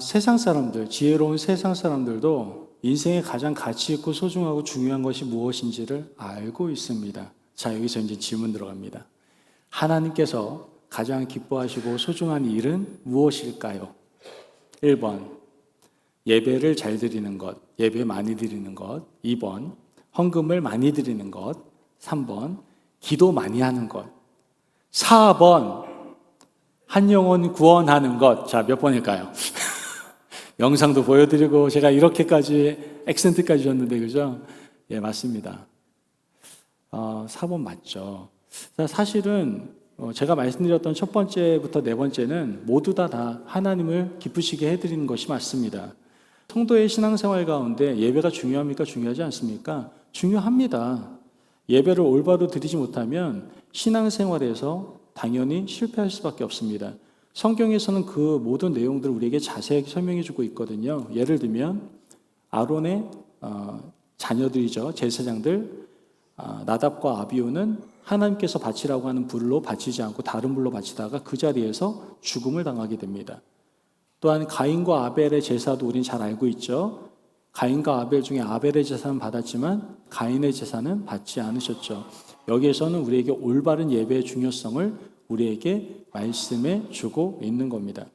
세상 사람들, 지혜로운 세상 사람들도 인생에 가장 가치 있고 소중하고 중요한 것이 무엇인지를 알고 있습니다. 자, 여기서 이제 질문 들어갑니다. 하나님께서 가장 기뻐하시고 소중한 일은 무엇일까요? 1번, 예배를 잘 드리는 것, 예배 많이 드리는 것. 2번, 헌금을 많이 드리는 것. 3번, 기도 많이 하는 것. 4번, 한 영혼 구원하는 것. 자, 몇 번일까요? 영상도 보여드리고 제가 이렇게까지 액센트까지 줬는데 그죠? 예, 맞습니다. 어, 4번 맞죠. 자, 사실은 어, 제가 말씀드렸던 첫 번째부터 네 번째는 모두 다, 다 하나님을 기쁘시게 해드리는 것이 맞습니다. 성도의 신앙생활 가운데 예배가 중요합니까? 중요하지 않습니까? 중요합니다. 예배를 올바로 드리지 못하면 신앙생활에서 당연히 실패할 수밖에 없습니다. 성경에서는 그 모든 내용들을 우리에게 자세히 설명해 주고 있거든요. 예를 들면 아론의 어, 자녀들이죠. 제사장들 아, 나답과 아비오는 하나님께서 바치라고 하는 불로 바치지 않고 다른 불로 바치다가 그 자리에서 죽음을 당하게 됩니다. 또한 가인과 아벨의 제사도 우리는 잘 알고 있죠. 가인과 아벨 중에 아벨의 제사는 받았지만 가인의 제사는 받지 않으셨죠. 여기에서는 우리에게 올바른 예배의 중요성을 우리에게 말씀해 주고 있는 겁니다.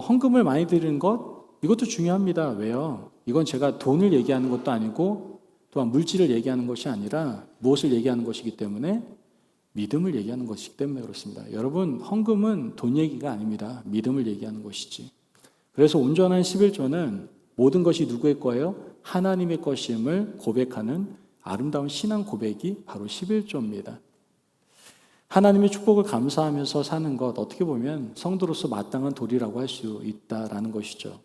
헌금을 많이 드리는 것 이것도 중요합니다. 왜요? 이건 제가 돈을 얘기하는 것도 아니고 또한 물질을 얘기하는 것이 아니라 무엇을 얘기하는 것이기 때문에 믿음을 얘기하는 것이기 때문에 그렇습니다. 여러분, 헌금은 돈 얘기가 아닙니다. 믿음을 얘기하는 것이지. 그래서 온전한 11조는 모든 것이 누구의 거예요? 하나님의 것임을 고백하는 아름다운 신앙 고백이 바로 11조입니다. 하나님의 축복을 감사하면서 사는 것 어떻게 보면 성도로서 마땅한 도리라고 할 수 있다라는 것이죠.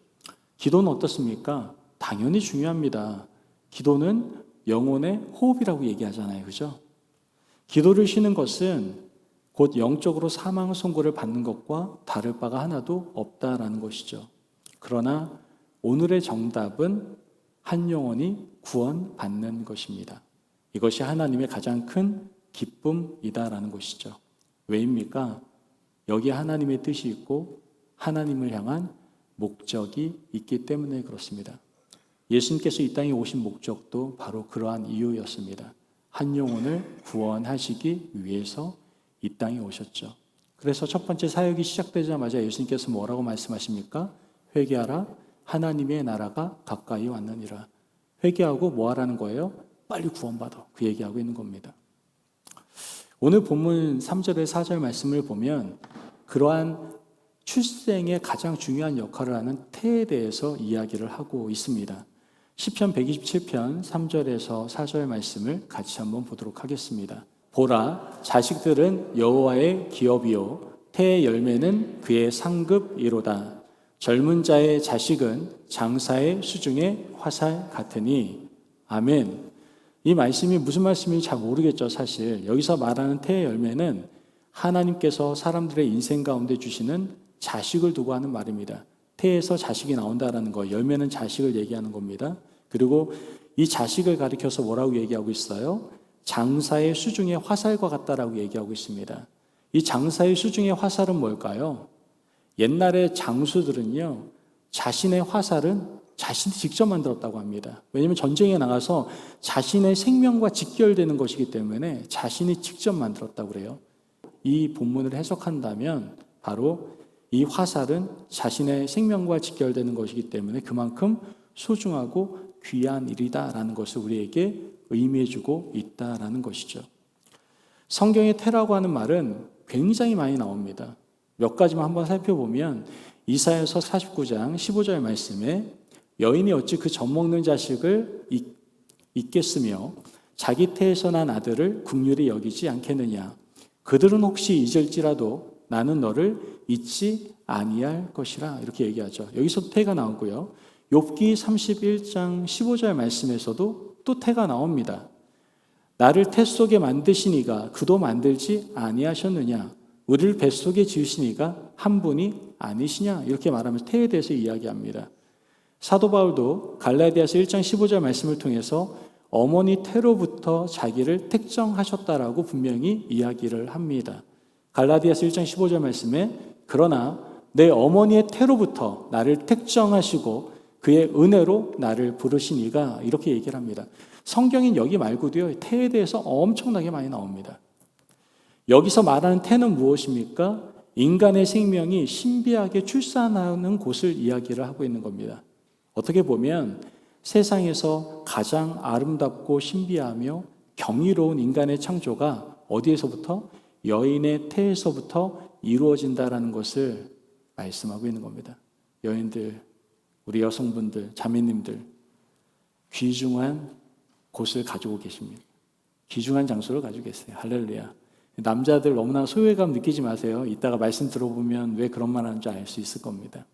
기도는 어떻습니까? 당연히 중요합니다. 기도는 영혼의 호흡이라고 얘기하잖아요. 그죠? 기도를 쉬는 것은 곧 영적으로 사망 선고를 받는 것과 다를 바가 하나도 없다라는 것이죠. 그러나 오늘의 정답은 한 영혼이 구원받는 것입니다. 이것이 하나님의 가장 큰 기쁨이다라는 것이죠. 왜입니까? 여기 하나님의 뜻이 있고 하나님을 향한 목적이 있기 때문에 그렇습니다. 예수님께서 이 땅에 오신 목적도 바로 그러한 이유였습니다. 한 영혼을 구원하시기 위해서 이 땅에 오셨죠. 그래서 첫 번째 사역이 시작되자마자 예수님께서 뭐라고 말씀하십니까? 회개하라. 하나님의 나라가 가까이 왔느니라. 회개하고 뭐 하라는 거예요? 빨리 구원받아. 그 얘기하고 있는 겁니다. 오늘 본문 3절의 4절 말씀을 보면 그러한 출생의 가장 중요한 역할을 하는 태에 대해서 이야기를 하고 있습니다. 시편 127편 3절에서 4절 말씀을 같이 한번 보도록 하겠습니다. 보라 자식들은 여호와의 기업이요 태의 열매는 그의 상급이로다. 젊은 자의 자식은 장사의 수중의 화살 같으니 아멘. 이 말씀이 무슨 말씀인지 잘 모르겠죠, 사실. 여기서 말하는 태의 열매는 하나님께서 사람들의 인생 가운데 주시는 자식을 두고 하는 말입니다. 태에서 자식이 나온다라는 거, 열매는 자식을 얘기하는 겁니다. 그리고 이 자식을 가리켜서 뭐라고 얘기하고 있어요? 장사의 수중의 화살과 같다라고 얘기하고 있습니다. 이 장사의 수중의 화살은 뭘까요? 옛날에 장수들은요, 자신의 화살은 자신이 직접 만들었다고 합니다. 왜냐하면 전쟁에 나가서 자신의 생명과 직결되는 것이기 때문에 자신이 직접 만들었다고 그래요. 이 본문을 해석한다면 바로 이 화살은 자신의 생명과 직결되는 것이기 때문에 그만큼 소중하고 귀한 일이다라는 것을 우리에게 의미해주고 있다라는 것이죠. 성경의 태라고 하는 말은 굉장히 많이 나옵니다. 몇 가지만 한번 살펴보면 이사야서 49장 15절 말씀에 여인이 어찌 그 젖 먹는 자식을 잊겠으며 자기 태에서 난 아들을 국률이 여기지 않겠느냐 그들은 혹시 잊을지라도 나는 너를 잊지 아니할 것이라 이렇게 얘기하죠. 여기서 태가 나오고요. 욥기 31장 15절 말씀에서도 또 태가 나옵니다. 나를 태 속에 만드시니가 그도 만들지 아니하셨느냐 우리를 뱃속에 지으시니가 한 분이 아니시냐 이렇게 말하면서 태에 대해서 이야기합니다. 사도 바울도 갈라디아서 1장 15절 말씀을 통해서 어머니 태로부터 자기를 특정하셨다라고 분명히 이야기를 합니다. 갈라디아서 1장 15절 말씀에 그러나 내 어머니의 태로부터 나를 택정하시고 그의 은혜로 나를 부르신 이가 이렇게 얘기를 합니다. 성경인 여기 말고도요, 태에 대해서 엄청나게 많이 나옵니다. 여기서 말하는 태는 무엇입니까? 인간의 생명이 신비하게 출산하는 곳을 이야기를 하고 있는 겁니다. 어떻게 보면 세상에서 가장 아름답고 신비하며 경이로운 인간의 창조가 어디에서부터? 여인의 태에서부터 이루어진다라는 것을 말씀하고 있는 겁니다. 여인들, 우리 여성분들, 자매님들, 귀중한 곳을 가지고 계십니다. 귀중한 장소를 가지고 계세요. 할렐루야. 남자들 너무나 소외감 느끼지 마세요. 이따가 말씀 들어보면 왜 그런 말 하는지 알 수 있을 겁니다.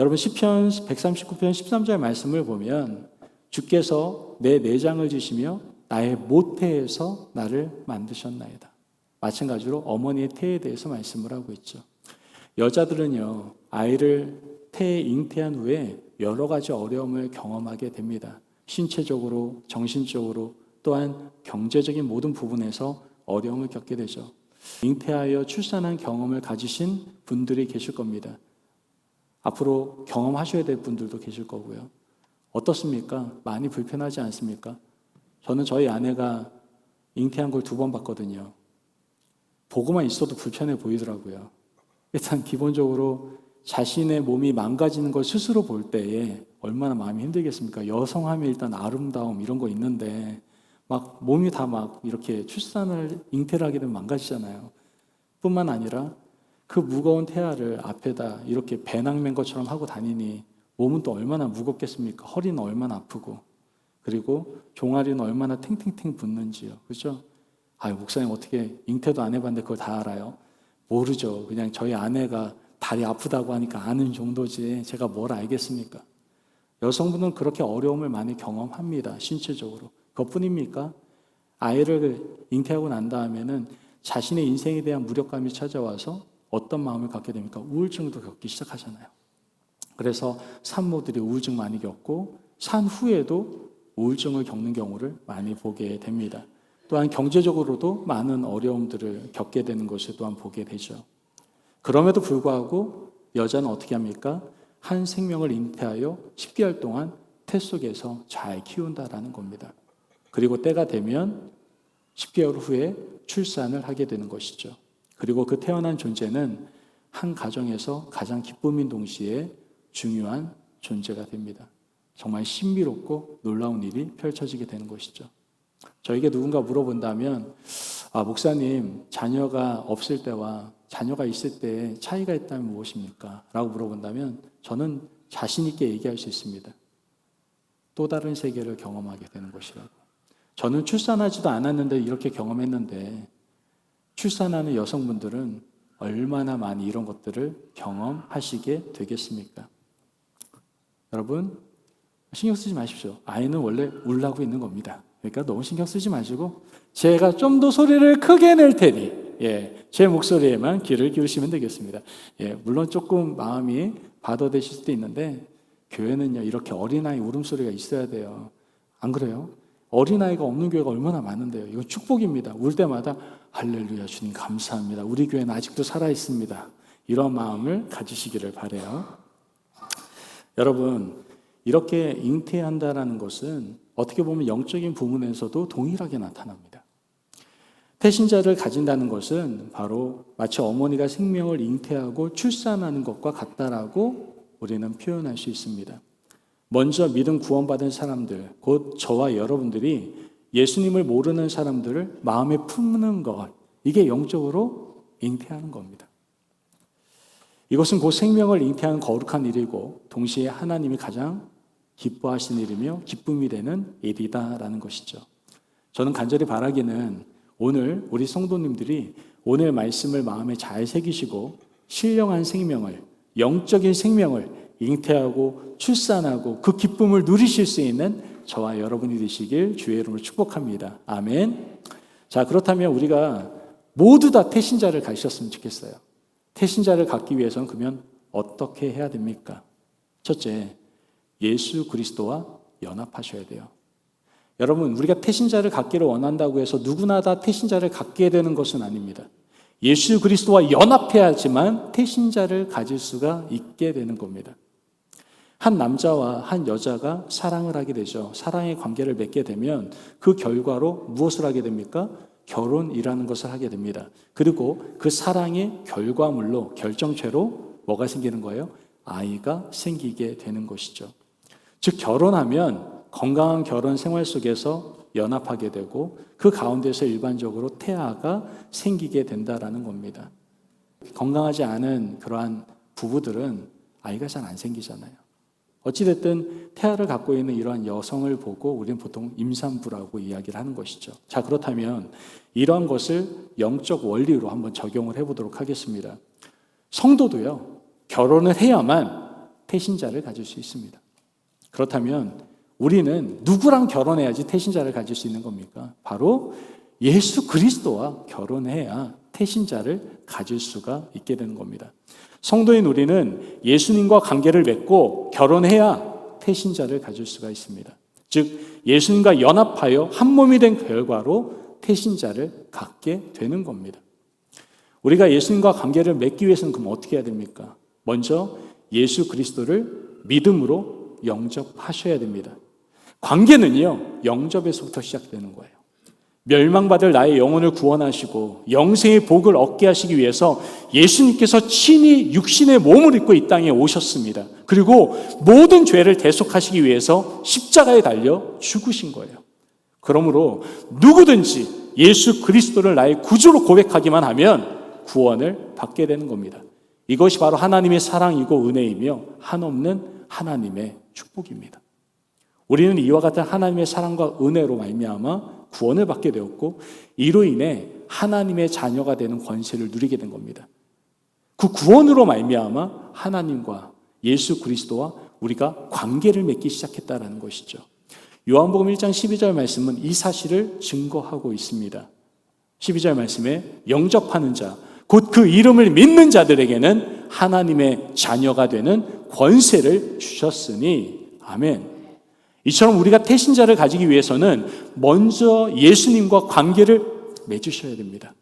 여러분 시편 139편 13절 말씀을 보면 주께서 내 내장을 지시며 나의 모태에서 나를 만드셨나이다. 마찬가지로 어머니의 태에 대해서 말씀을 하고 있죠. 여자들은요, 아이를 태에 잉태한 후에 여러 가지 어려움을 경험하게 됩니다. 신체적으로, 정신적으로, 또한 경제적인 모든 부분에서 어려움을 겪게 되죠. 잉태하여 출산한 경험을 가지신 분들이 계실 겁니다. 앞으로 경험하셔야 될 분들도 계실 거고요. 어떻습니까? 많이 불편하지 않습니까? 저는 저희 아내가 잉태한 걸 두 번 봤거든요. 보고만 있어도 불편해 보이더라고요. 일단 기본적으로 자신의 몸이 망가지는 걸 스스로 볼 때에 얼마나 마음이 힘들겠습니까? 여성하면 일단 아름다움 이런 거 있는데 막 몸이 다 막 이렇게 출산을 잉태를 하게 되면 망가지잖아요. 뿐만 아니라 그 무거운 태아를 앞에다 이렇게 배낭맨 것처럼 하고 다니니 몸은 또 얼마나 무겁겠습니까? 허리는 얼마나 아프고 그리고 종아리는 얼마나 탱탱탱 붙는지요. 그렇죠? 아, 목사님 어떻게 잉태도 안 해봤는데 그걸 다 알아요? 모르죠. 그냥 저희 아내가 다리 아프다고 하니까 아는 정도지 제가 뭘 알겠습니까? 여성분은 그렇게 어려움을 많이 경험합니다. 신체적으로. 그것뿐입니까? 아이를 잉태하고 난 다음에는 자신의 인생에 대한 무력감이 찾아와서 어떤 마음을 갖게 됩니까? 우울증도 겪기 시작하잖아요. 그래서 산모들이 우울증 많이 겪고 산 후에도 우울증을 겪는 경우를 많이 보게 됩니다. 또한 경제적으로도 많은 어려움들을 겪게 되는 것을 또한 보게 되죠. 그럼에도 불구하고 여자는 어떻게 합니까? 한 생명을 잉태하여 10개월 동안 태 속에서 잘 키운다라는 겁니다. 그리고 때가 되면 10개월 후에 출산을 하게 되는 것이죠. 그리고 그 태어난 존재는 한 가정에서 가장 기쁨인 동시에 중요한 존재가 됩니다. 정말 신비롭고 놀라운 일이 펼쳐지게 되는 것이죠. 저에게 누군가 물어본다면, 아, 목사님, 자녀가 없을 때와 자녀가 있을 때 차이가 있다면 무엇입니까? 라고 물어본다면 저는 자신있게 얘기할 수 있습니다. 또 다른 세계를 경험하게 되는 것이라고. 저는 출산하지도 않았는데 이렇게 경험했는데 출산하는 여성분들은 얼마나 많이 이런 것들을 경험하시게 되겠습니까? 여러분, 신경 쓰지 마십시오. 아이는 원래 울라고 있는 겁니다. 그러니까 너무 신경 쓰지 마시고, 제가 좀 더 소리를 크게 낼 테니, 예, 제 목소리에만 귀를 기울이시면 되겠습니다. 예, 물론 조금 마음이 받아되실 수도 있는데, 교회는요, 이렇게 어린아이 울음소리가 있어야 돼요. 안 그래요? 어린아이가 없는 교회가 얼마나 많은데요. 이거 축복입니다. 울 때마다 할렐루야 주님 감사합니다. 우리 교회는 아직도 살아 있습니다. 이런 마음을 가지시기를 바래요. 여러분 이렇게 잉태한다라는 것은 어떻게 보면 영적인 부분에서도 동일하게 나타납니다. 태신자를 가진다는 것은 바로 마치 어머니가 생명을 잉태하고 출산하는 것과 같다라고 우리는 표현할 수 있습니다. 먼저 믿음 구원받은 사람들, 곧 저와 여러분들이 예수님을 모르는 사람들을 마음에 품는 것, 이게 영적으로 잉태하는 겁니다. 이것은 곧 생명을 잉태하는 거룩한 일이고, 동시에 하나님이 가장 기뻐하신 일이며 기쁨이 되는 일이다라는 것이죠. 저는 간절히 바라기는 오늘 우리 성도님들이 오늘 말씀을 마음에 잘 새기시고 신령한 생명을 영적인 생명을 잉태하고 출산하고 그 기쁨을 누리실 수 있는 저와 여러분이 되시길 주의 이름으로 축복합니다. 아멘. 자, 그렇다면 우리가 모두 다 태신자를 가셨으면 좋겠어요. 태신자를 갖기 위해서는 그러면 어떻게 해야 됩니까? 첫째, 예수 그리스도와 연합하셔야 돼요. 여러분, 우리가 태신자를 갖기를 원한다고 해서 누구나 다 태신자를 갖게 되는 것은 아닙니다. 예수 그리스도와 연합해야지만 태신자를 가질 수가 있게 되는 겁니다. 한 남자와 한 여자가 사랑을 하게 되죠. 사랑의 관계를 맺게 되면 그 결과로 무엇을 하게 됩니까? 결혼이라는 것을 하게 됩니다. 그리고 그 사랑의 결과물로 결정체로 뭐가 생기는 거예요? 아이가 생기게 되는 것이죠. 즉 결혼하면 건강한 결혼 생활 속에서 연합하게 되고 그 가운데서 일반적으로 태아가 생기게 된다라는 겁니다. 건강하지 않은 그러한 부부들은 아이가 잘 안 생기잖아요. 어찌됐든 태아를 갖고 있는 이러한 여성을 보고 우리는 보통 임산부라고 이야기를 하는 것이죠. 자, 그렇다면 이러한 것을 영적 원리로 한번 적용을 해보도록 하겠습니다. 성도도요, 결혼을 해야만 태신자를 가질 수 있습니다. 그렇다면 우리는 누구랑 결혼해야지 태신자를 가질 수 있는 겁니까? 바로 예수 그리스도와 결혼해야 태신자를 가질 수가 있게 되는 겁니다. 성도인 우리는 예수님과 관계를 맺고 결혼해야 태신자를 가질 수가 있습니다. 즉, 예수님과 연합하여 한 몸이 된 결과로 태신자를 갖게 되는 겁니다. 우리가 예수님과 관계를 맺기 위해서는 그럼 어떻게 해야 됩니까? 먼저 예수 그리스도를 믿음으로 영접하셔야 됩니다. 관계는요, 영접에서부터 시작되는 거예요. 멸망받을 나의 영혼을 구원하시고 영생의 복을 얻게 하시기 위해서 예수님께서 친히 육신의 몸을 입고 이 땅에 오셨습니다. 그리고 모든 죄를 대속하시기 위해서 십자가에 달려 죽으신 거예요. 그러므로 누구든지 예수 그리스도를 나의 구주로 고백하기만 하면 구원을 받게 되는 겁니다. 이것이 바로 하나님의 사랑이고 은혜이며 한없는 하나님의 축복입니다. 우리는 이와 같은 하나님의 사랑과 은혜로 말미암아 구원을 받게 되었고 이로 인해 하나님의 자녀가 되는 권세를 누리게 된 겁니다. 그 구원으로 말미암아 하나님과 예수 그리스도와 우리가 관계를 맺기 시작했다라는 것이죠. 요한복음 1장 12절 말씀은 이 사실을 증거하고 있습니다. 12절 말씀에 영접하는 자, 곧 그 이름을 믿는 자들에게는 하나님의 자녀가 되는 권세를 주셨으니 아멘. 이처럼 우리가 태신자를 가지기 위해서는 먼저 예수님과 관계를 맺으셔야 됩니다.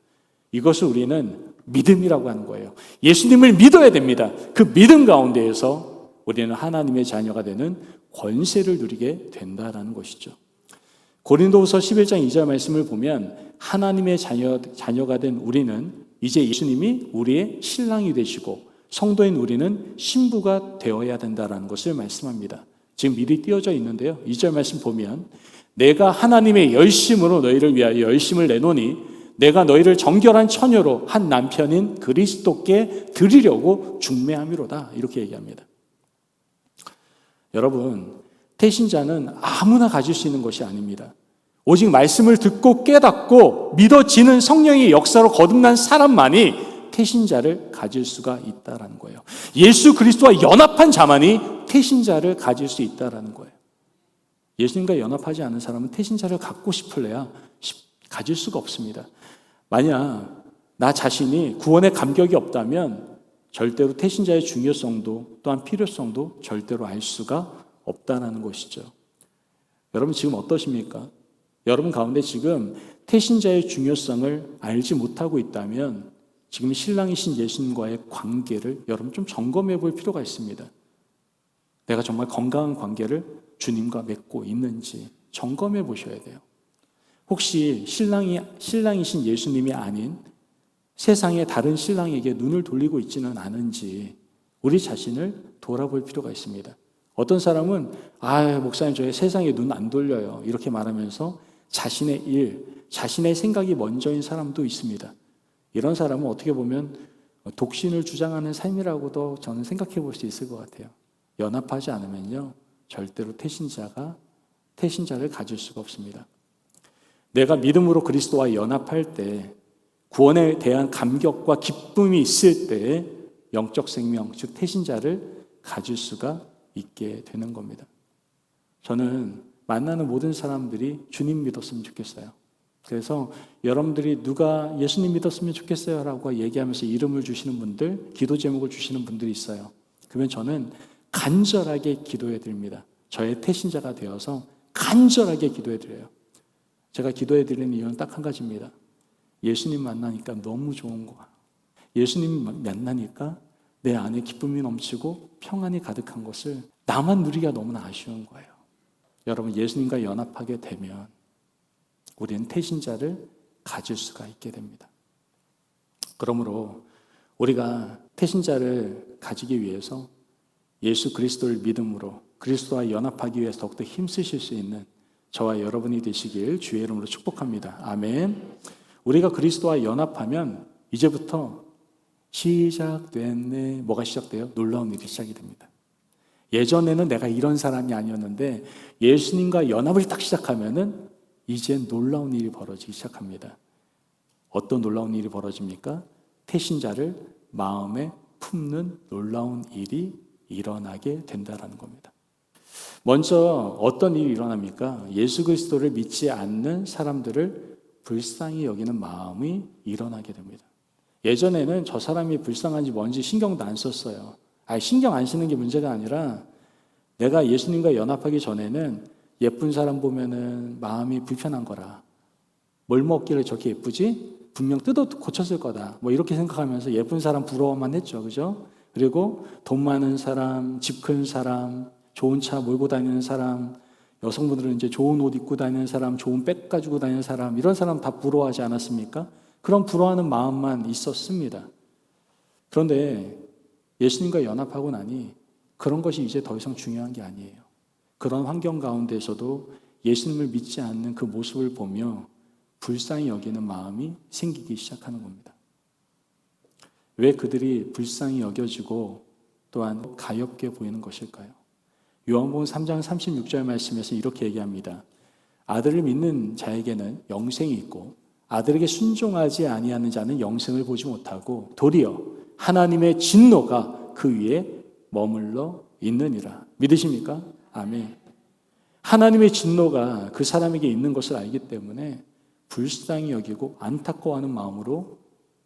이것을 우리는 믿음이라고 하는 거예요. 예수님을 믿어야 됩니다. 그 믿음 가운데에서 우리는 하나님의 자녀가 되는 권세를 누리게 된다라는 것이죠. 고린도후서 11장 2절 말씀을 보면 하나님의 자녀, 자녀가 된 우리는 이제 예수님이 우리의 신랑이 되시고 성도인 우리는 신부가 되어야 된다라는 것을 말씀합니다. 지금 미리 띄어져 있는데요. 2절 말씀 보면 내가 하나님의 열심으로 너희를 위하여 열심을 내노니 내가 너희를 정결한 처녀로 한 남편인 그리스도께 드리려고 중매함이로다. 이렇게 얘기합니다. 여러분, 태신자는 아무나 가질 수 있는 것이 아닙니다. 오직 말씀을 듣고 깨닫고 믿어지는 성령의 역사로 거듭난 사람만이 태신자를 가질 수가 있다라는 거예요. 예수 그리스도와 연합한 자만이 태신자를 가질 수 있다라는 거예요. 예수님과 연합하지 않은 사람은 태신자를 갖고 싶을래야 가질 수가 없습니다. 만약 나 자신이 구원의 감격이 없다면 절대로 태신자의 중요성도 또한 필요성도 절대로 알 수가 없다는 것이죠. 여러분 지금 어떠십니까? 여러분 가운데 지금 태신자의 중요성을 알지 못하고 있다면 지금 신랑이신 예수님과의 관계를 여러분 좀 점검해 볼 필요가 있습니다. 내가 정말 건강한 관계를 주님과 맺고 있는지 점검해 보셔야 돼요. 혹시 신랑이 신랑이신 예수님이 아닌 세상의 다른 신랑에게 눈을 돌리고 있지는 않은지 우리 자신을 돌아볼 필요가 있습니다. 어떤 사람은 아 목사님 저희 세상에 눈 안 돌려요 이렇게 말하면서 자신의 일, 자신의 생각이 먼저인 사람도 있습니다. 이런 사람은 어떻게 보면 독신을 주장하는 삶이라고도 저는 생각해 볼 수 있을 것 같아요. 연합하지 않으면요, 절대로 태신자가, 태신자를 가질 수가 없습니다. 내가 믿음으로 그리스도와 연합할 때, 구원에 대한 감격과 기쁨이 있을 때, 영적 생명, 즉 태신자를 가질 수가 있게 되는 겁니다. 저는 만나는 모든 사람들이 주님 믿었으면 좋겠어요. 그래서 여러분들이 누가 예수님 믿었으면 좋겠어요 라고 얘기하면서 이름을 주시는 분들, 기도 제목을 주시는 분들이 있어요. 그러면 저는 간절하게 기도해 드립니다. 저의 태신자가 되어서 간절하게 기도해 드려요. 제가 기도해 드리는 이유는 딱 한 가지입니다. 예수님 만나니까 너무 좋은 거야. 예수님 만나니까 내 안에 기쁨이 넘치고 평안이 가득한 것을 나만 누리기가 너무나 아쉬운 거예요. 여러분, 예수님과 연합하게 되면 우리는 태신자를 가질 수가 있게 됩니다. 그러므로 우리가 태신자를 가지기 위해서 예수 그리스도를 믿음으로 그리스도와 연합하기 위해서 더욱더 힘쓰실 수 있는 저와 여러분이 되시길 주의 이름으로 축복합니다. 아멘. 우리가 그리스도와 연합하면 이제부터 시작됐네. 뭐가 시작돼요? 놀라운 일이 시작이 됩니다. 예전에는 내가 이런 사람이 아니었는데 예수님과 연합을 딱 시작하면은 이제 놀라운 일이 벌어지기 시작합니다. 어떤 놀라운 일이 벌어집니까? 태신자를 마음에 품는 놀라운 일이 일어나게 된다라는 겁니다. 먼저 어떤 일이 일어납니까? 예수 그리스도를 믿지 않는 사람들을 불쌍히 여기는 마음이 일어나게 됩니다. 예전에는 저 사람이 불쌍한지 뭔지 신경도 안 썼어요. 아, 신경 안 쓰는 게 문제가 아니라 내가 예수님과 연합하기 전에는 예쁜 사람 보면은 마음이 불편한 거라. 뭘 먹길래 저렇게 예쁘지? 분명 뜯어 고쳤을 거다. 뭐 이렇게 생각하면서 예쁜 사람 부러워만 했죠. 그죠? 그리고 돈 많은 사람, 집 큰 사람, 좋은 차 몰고 다니는 사람, 여성분들은 이제 좋은 옷 입고 다니는 사람, 좋은 백 가지고 다니는 사람, 이런 사람 다 부러워하지 않았습니까? 그런 부러워하는 마음만 있었습니다. 그런데 예수님과 연합하고 나니 그런 것이 이제 더 이상 중요한 게 아니에요. 그런 환경 가운데서도 예수님을 믿지 않는 그 모습을 보며 불쌍히 여기는 마음이 생기기 시작하는 겁니다. 왜 그들이 불쌍히 여겨지고 또한 가엽게 보이는 것일까요? 요한복음 3장 36절 말씀에서 이렇게 얘기합니다. 아들을 믿는 자에게는 영생이 있고 아들에게 순종하지 아니하는 자는 영생을 보지 못하고 도리어 하나님의 진노가 그 위에 머물러 있느니라. 믿으십니까? 아멘. 하나님의 진노가 그 사람에게 있는 것을 알기 때문에 불쌍히 여기고 안타까워하는 마음으로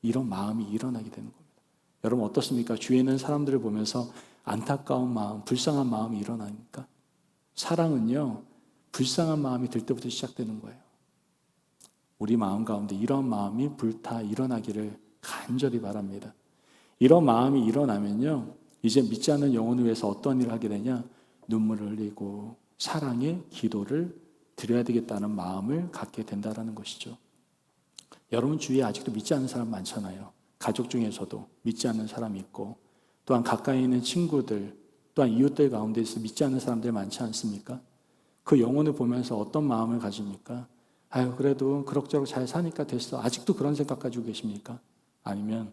이런 마음이 일어나게 되는 겁니다. 여러분 어떻습니까? 주위에 있는 사람들을 보면서 안타까운 마음, 불쌍한 마음이 일어나니까 사랑은요 불쌍한 마음이 들 때부터 시작되는 거예요. 우리 마음 가운데 이런 마음이 불타 일어나기를 간절히 바랍니다. 이런 마음이 일어나면요 이제 믿지 않는 영혼을 위해서 어떤 일을 하게 되냐 눈물을 흘리고 사랑의 기도를 드려야 되겠다는 마음을 갖게 된다라는 것이죠. 여러분 주위에 아직도 믿지 않는 사람 많잖아요. 가족 중에서도 믿지 않는 사람이 있고 또한 가까이 있는 친구들 또한 이웃들 가운데서 믿지 않는 사람들 많지 않습니까? 그 영혼을 보면서 어떤 마음을 가집니까? 아유 그래도 그럭저럭 잘 사니까 됐어. 아직도 그런 생각 가지고 계십니까? 아니면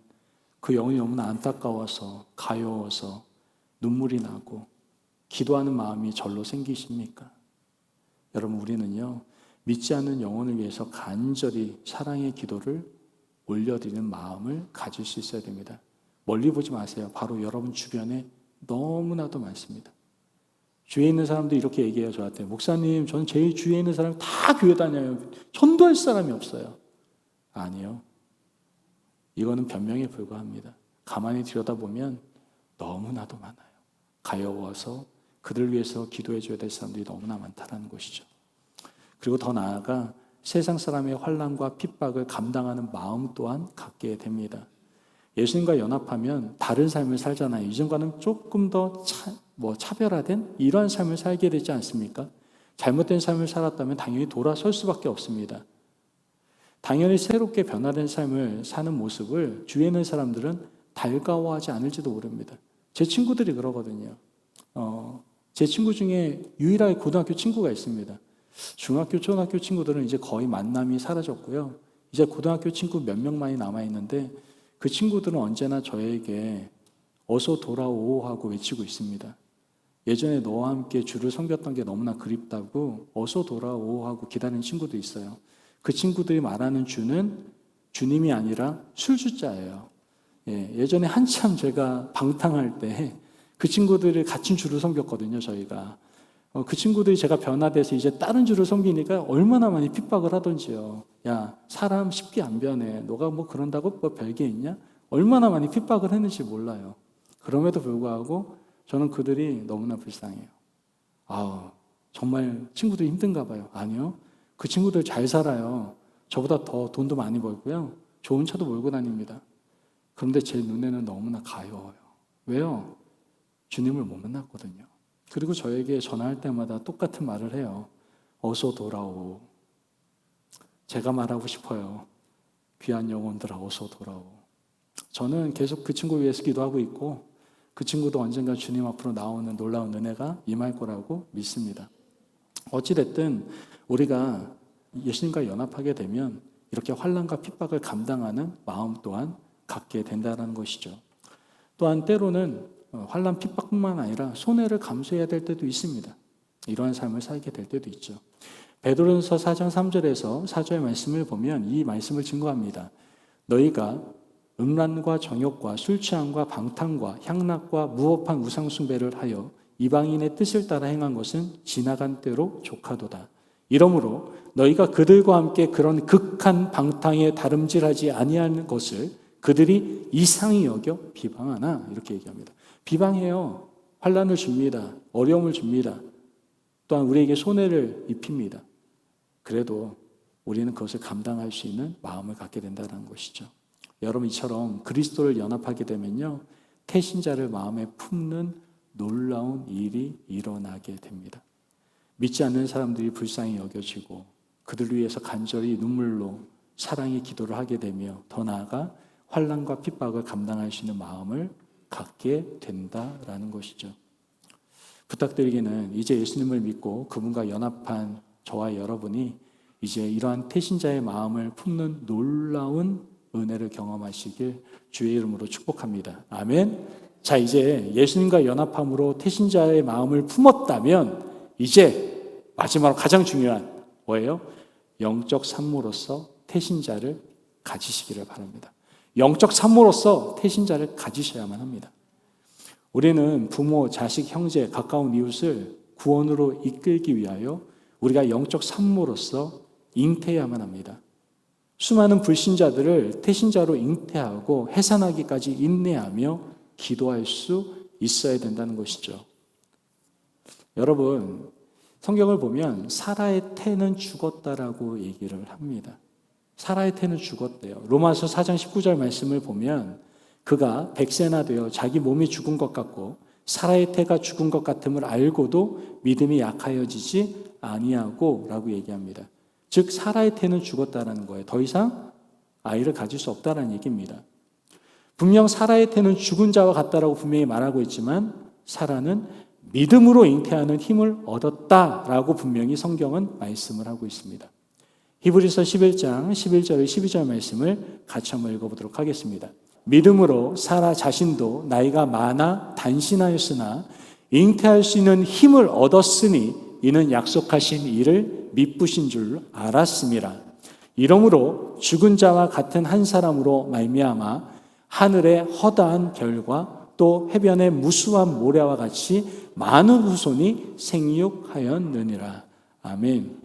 그 영혼이 너무나 안타까워서 가여워서 눈물이 나고 기도하는 마음이 절로 생기십니까? 여러분 우리는요 믿지 않는 영혼을 위해서 간절히 사랑의 기도를 올려드리는 마음을 가질 수 있어야 됩니다. 멀리 보지 마세요. 바로 여러분 주변에 너무나도 많습니다. 주위에 있는 사람도 이렇게 얘기해요, 저한테. 목사님, 저는 제일 주위에 있는 사람 다 교회 다녀요. 전도할 사람이 없어요. 아니요. 이거는 변명에 불과합니다. 가만히 들여다보면 너무나도 많아요. 가여워서 그들 위해서 기도해 줘야 될 사람들이 너무나 많다는 것이죠. 그리고 더 나아가 세상 사람의 환란과 핍박을 감당하는 마음 또한 갖게 됩니다. 예수님과 연합하면 다른 삶을 살잖아요. 이전과는 조금 더 차, 뭐 차별화된 이러한 삶을 살게 되지 않습니까? 잘못된 삶을 살았다면 당연히 돌아설 수밖에 없습니다. 당연히 새롭게 변화된 삶을 사는 모습을 주위에 있는 사람들은 달가워하지 않을지도 모릅니다. 제 친구들이 그러거든요. 어, 제 친구 중에 유일하게 고등학교 친구가 있습니다. 중학교, 초등학교 친구들은 이제 거의 만남이 사라졌고요. 이제 고등학교 친구 몇 명만이 남아 있는데 그 친구들은 언제나 저에게 어서 돌아오 하고 외치고 있습니다. 예전에 너와 함께 주를 섬겼던 게 너무나 그립다고 어서 돌아오 하고 기다리는 친구도 있어요. 그 친구들이 말하는 주는 주님이 아니라 술주자예요. 예, 예전에 한참 제가 방탕할 때 그 친구들이 같은 주를 섬겼거든요, 저희가. 어, 그 친구들이 제가 변화돼서 이제 다른 주를 섬기니까 얼마나 많이 핍박을 하던지요. 야, 사람 쉽게 안 변해. 너가 뭐 그런다고 뭐 별게 있냐? 얼마나 많이 핍박을 했는지 몰라요. 그럼에도 불구하고 저는 그들이 너무나 불쌍해요. 아우, 정말 친구들이 힘든가 봐요. 아니요. 그 친구들 잘 살아요. 저보다 더 돈도 많이 벌고요. 좋은 차도 몰고 다닙니다. 그런데 제 눈에는 너무나 가여워요. 왜요? 주님을 못 만났거든요. 그리고 저에게 전화할 때마다 똑같은 말을 해요. 어서 돌아오. 제가 말하고 싶어요. 귀한 영혼들아, 어서 돌아오. 저는 계속 그 친구 위해서 기도하고 있고, 그 친구도 언젠가 주님 앞으로 나오는 놀라운 은혜가 임할 거라고 믿습니다. 어찌됐든, 우리가 예수님과 연합하게 되면 이렇게 환란과 핍박을 감당하는 마음 또한 갖게 된다는 것이죠. 또한 때로는 어, 환란 핍박뿐만 아니라 손해를 감수해야 될 때도 있습니다. 이러한 삶을 살게 될 때도 있죠. 베드로전서 4장 3절에서 4절의 말씀을 보면 이 말씀을 증거합니다. 너희가 음란과 정욕과 술 취함과 방탕과 향락과 무법한 우상 숭배를 하여 이방인의 뜻을 따라 행한 것은 지나간 때로 족하도다. 이러므로 너희가 그들과 함께 그런 극한 방탕에 다름질하지 아니하는 것을 그들이 이상히 여겨 비방하나 이렇게 얘기합니다. 비방해요. 환란을 줍니다. 어려움을 줍니다. 또한 우리에게 손해를 입힙니다. 그래도 우리는 그것을 감당할 수 있는 마음을 갖게 된다는 것이죠. 여러분 이처럼 그리스도를 연합하게 되면요. 태신자를 마음에 품는 놀라운 일이 일어나게 됩니다. 믿지 않는 사람들이 불쌍히 여겨지고 그들을 위해서 간절히 눈물로 사랑의 기도를 하게 되며 더 나아가 환란과 핍박을 감당할 수 있는 마음을 갖게 된다라는 것이죠. 부탁드리기는 이제 예수님을 믿고 그분과 연합한 저와 여러분이 이제 이러한 태신자의 마음을 품는 놀라운 은혜를 경험하시길 주의 이름으로 축복합니다. 아멘. 자, 이제 예수님과 연합함으로 태신자의 마음을 품었다면 이제 마지막으로 가장 중요한 뭐예요? 영적 산모로서 태신자를 가지시기를 바랍니다. 영적 산모로서 태신자를 가지셔야만 합니다. 우리는 부모, 자식, 형제, 가까운 이웃을 구원으로 이끌기 위하여 우리가 영적 산모로서 잉태해야만 합니다. 수많은 불신자들을 태신자로 잉태하고 해산하기까지 인내하며 기도할 수 있어야 된다는 것이죠. 여러분, 성경을 보면 사라의 태는 죽었다라고 얘기를 합니다. 사라의 태는 죽었대요. 로마서 4장 19절 말씀을 보면 그가 백세나 되어 자기 몸이 죽은 것 같고 사라의 태가 죽은 것 같음을 알고도 믿음이 약하여지지 아니하고라고 얘기합니다. 즉 사라의 태는 죽었다라는 거예요. 더 이상 아이를 가질 수 없다라는 얘기입니다. 분명 사라의 태는 죽은 자와 같다라고 분명히 말하고 있지만 사라는 믿음으로 잉태하는 힘을 얻었다라고 분명히 성경은 말씀을 하고 있습니다. 히브리서 11장 11절 12절 말씀을 같이 한번 읽어보도록 하겠습니다. 믿음으로 사라 자신도 나이가 많아 단신하였으나 잉태할 수 있는 힘을 얻었으니 이는 약속하신 일을 미쁘신 줄 알았습니다. 이러므로 죽은 자와 같은 한 사람으로 말미암아 하늘의 허다한 별과 또 해변의 무수한 모래와 같이 많은 후손이 생육하였느니라. 아멘.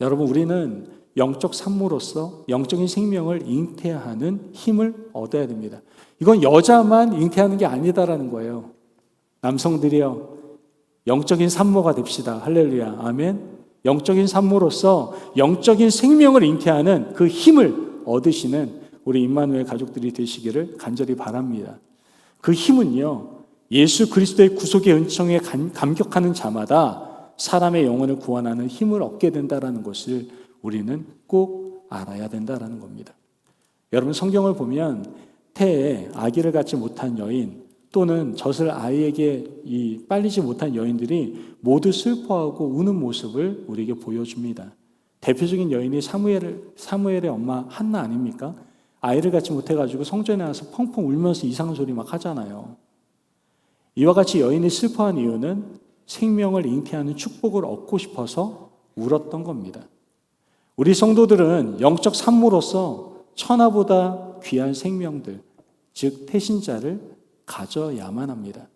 여러분 우리는 영적 산모로서 영적인 생명을 잉태하는 힘을 얻어야 됩니다. 이건 여자만 잉태하는 게 아니다라는 거예요. 남성들이요. 영적인 산모가 됩시다. 할렐루야. 아멘. 영적인 산모로서 영적인 생명을 잉태하는 그 힘을 얻으시는 우리 임마누엘 가족들이 되시기를 간절히 바랍니다. 그 힘은요. 예수 그리스도의 구속의 은총에 감격하는 자마다 사람의 영혼을 구원하는 힘을 얻게 된다라는 것을 우리는 꼭 알아야 된다라는 겁니다. 여러분 성경을 보면 태에 아기를 갖지 못한 여인 또는 젖을 아이에게 이 빨리지 못한 여인들이 모두 슬퍼하고 우는 모습을 우리에게 보여줍니다. 대표적인 여인이 사무엘 사무엘의 엄마 한나 아닙니까? 아이를 갖지 못해가지고 성전에 와서 펑펑 울면서 이상한 소리 막 하잖아요. 이와 같이 여인이 슬퍼한 이유는 생명을 잉태하는 축복을 얻고 싶어서 울었던 겁니다. 우리 성도들은 영적 산모로서 천하보다 귀한 생명들, 즉 태신자를 가져야만 합니다.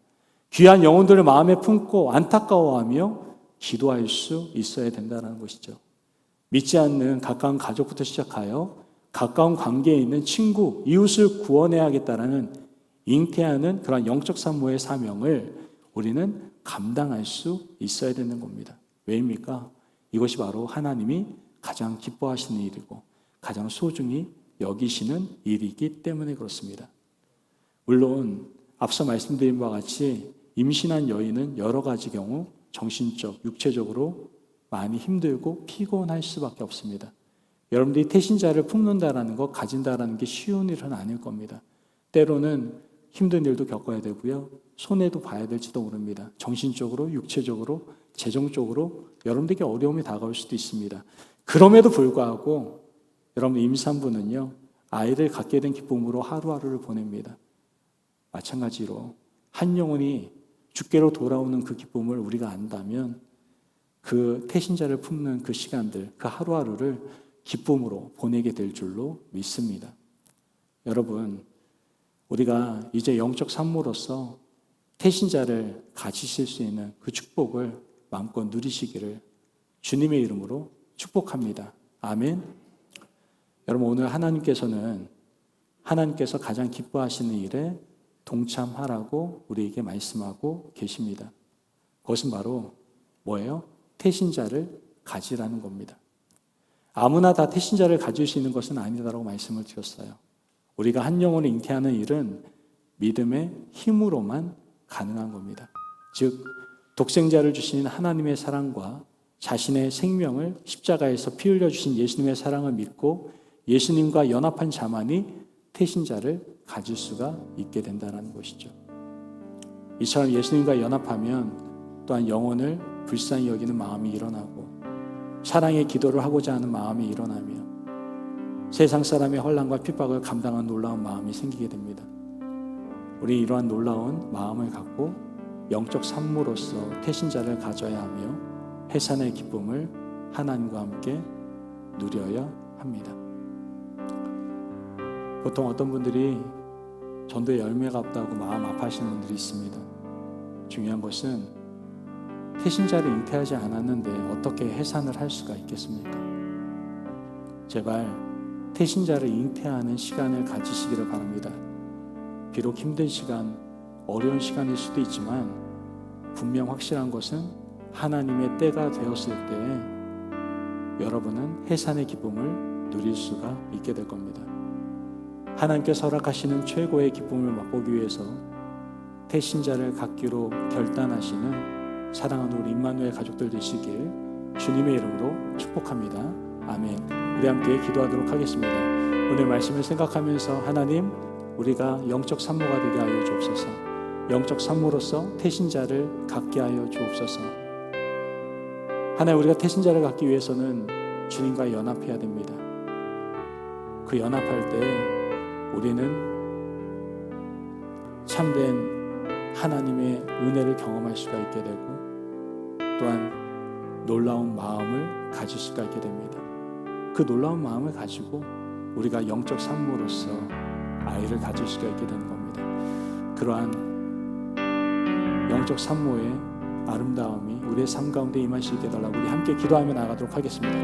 귀한 영혼들을 마음에 품고 안타까워하며 기도할 수 있어야 된다는 것이죠. 믿지 않는 가까운 가족부터 시작하여 가까운 관계에 있는 친구, 이웃을 구원해야겠다라는 잉태하는 그런 영적 산모의 사명을 우리는 감당할 수 있어야 되는 겁니다. 왜입니까? 이것이 바로 하나님이 가장 기뻐하시는 일이고 가장 소중히 여기시는 일이기 때문에 그렇습니다. 물론 앞서 말씀드린 바와 같이 임신한 여인은 여러 가지 경우 정신적, 육체적으로 많이 힘들고 피곤할 수밖에 없습니다. 여러분들이 태신자를 품는다라는 것, 가진다라는 게 쉬운 일은 아닐 겁니다. 때로는 힘든 일도 겪어야 되고요. 손해도 봐야 될지도 모릅니다. 정신적으로, 육체적으로, 재정적으로 여러분들에게 어려움이 다가올 수도 있습니다. 그럼에도 불구하고 여러분 임산부는요. 아이를 갖게 된 기쁨으로 하루하루를 보냅니다. 마찬가지로 한 영혼이 주께로 돌아오는 그 기쁨을 우리가 안다면 그 태신자를 품는 그 시간들, 그 하루하루를 기쁨으로 보내게 될 줄로 믿습니다. 여러분, 우리가 이제 영적 산모로서 태신자를 가지실 수 있는 그 축복을 마음껏 누리시기를 주님의 이름으로 축복합니다. 아멘. 여러분, 오늘 하나님께서는 하나님께서 가장 기뻐하시는 일에 동참하라고 우리에게 말씀하고 계십니다. 그것은 바로 뭐예요? 태신자를 가지라는 겁니다. 아무나 다 태신자를 가질 수 있는 것은 아니다라고 말씀을 드렸어요. 우리가 한 영혼을 잉태하는 일은 믿음의 힘으로만 가능한 겁니다. 즉, 독생자를 주신 하나님의 사랑과 자신의 생명을 십자가에서 피 흘려 주신 예수님의 사랑을 믿고 예수님과 연합한 자만이 태신자를 가질 수가 있게 된다는 것이죠. 이처럼 예수님과 연합하면 또한 영혼을 불쌍히 여기는 마음이 일어나고 사랑의 기도를 하고자 하는 마음이 일어나며 세상 사람의 혼란과 핍박을 감당한 놀라운 마음이 생기게 됩니다. 우리 이러한 놀라운 마음을 갖고 영적 산모로서 태신자를 가져야 하며 해산의 기쁨을 하나님과 함께 누려야 합니다. 보통 어떤 분들이 전도에 열매가 없다고 마음 아파하시는 분들이 있습니다. 중요한 것은 태신자를 잉태하지 않았는데 어떻게 해산을 할 수가 있겠습니까? 제발 태신자를 잉태하는 시간을 가지시기를 바랍니다. 비록 힘든 시간, 어려운 시간일 수도 있지만 분명 확실한 것은 하나님의 때가 되었을 때 여러분은 해산의 기쁨을 누릴 수가 있게 될 겁니다. 하나님께서 허락하시는 최고의 기쁨을 맛보기 위해서 태신자를 갖기로 결단하시는 사랑하는 우리 임마누엘 가족들 되시길 주님의 이름으로 축복합니다. 아멘. 우리 함께 기도하도록 하겠습니다. 오늘 말씀을 생각하면서 하나님 우리가 영적 산모가 되게 하여 주옵소서. 영적 산모로서 태신자를 갖게 하여 주옵소서. 하나님 우리가 태신자를 갖기 위해서는 주님과 연합해야 됩니다. 그 연합할 때 우리는 참된 하나님의 은혜를 경험할 수가 있게 되고 또한 놀라운 마음을 가질 수가 있게 됩니다. 그 놀라운 마음을 가지고 우리가 영적 산모로서 아이를 가질 수가 있게 되는 겁니다. 그러한 영적 산모의 아름다움이 우리의 삶 가운데 임하시게 해달라고 우리 함께 기도하며 나가도록 하겠습니다.